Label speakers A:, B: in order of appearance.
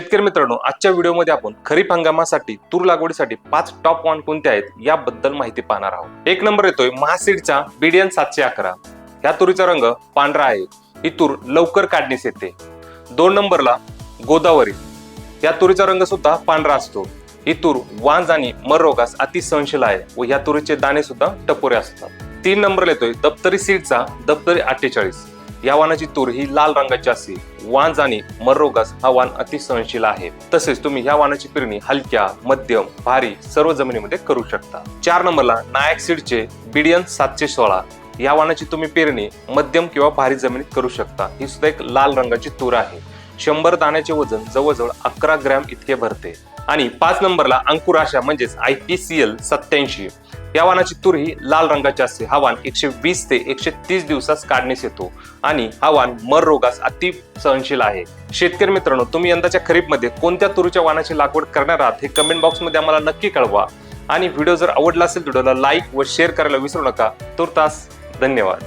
A: शेतकरी मित्रांनो आजच्या व्हिडिओमध्ये आपण खरीप हंगामासाठी तूर लागवडीसाठी पाच टॉप वन कोणते आहेत याबद्दल माहिती पाहणार आहोत. एक नंबर येतोय महासीडचा बीडीएन सातशे अकरा. या तुरीचा रंग पांढरा आहे. ही तूर लवकर काढण्यास येते. दोन नंबरला गोदावरी. या तुरीचा रंग सुद्धा पांढरा असतो. ही तूर वांज आणि मर रोगास अति सहनशील आहे व या तुरीचे दाणे सुद्धा टपोरे असतात. तीन नंबर येतोय दप्तरी सीडचा दप्तरी अठ्ठेचाळीस. या वाणाची तूर ही लाल रंगाची असते वांज आणि मर हा वाण अति सहनशील आहे. तसेच तुम्ही ह्या वाणाची पेरणी हलक्या मध्यम भारी सर्व जमिनीमध्ये करू शकता. चार नंबरला नायक सीडचे बिडियन सातशे सोळा. या वाणाची तुम्ही पेरणी मध्यम किंवा भारी जमिनीत करू शकता. ही सुद्धा एक लाल रंगाची तूर आहे. शंभर दाण्याचे वजन जवळजवळ अकरा ग्रॅम इतके भरते. आणि पाच नंबरला अंकुराशा म्हणजेच आय पी सी एल सत्याऐंशी या वाणाची तूर ही लाल रंगाची असते. हा वाहन एकशे वीस ते एकशे तीस दिवसात काढण्यास येतो आणि हा वाहन मर रोगास अति सहनशील आहे. शेतकरी मित्रांनो तुम्ही यंदाच्या खरीपमध्ये कोणत्या तुरीच्या वाणाची लागवड करणार आहात हे कमेंट बॉक्समध्ये आम्हाला नक्की कळवा. आणि व्हिडिओ जर आवडला असेल व्हिडिओला लाईक व शेअर करायला विसरू नका. तुर्तास धन्यवाद.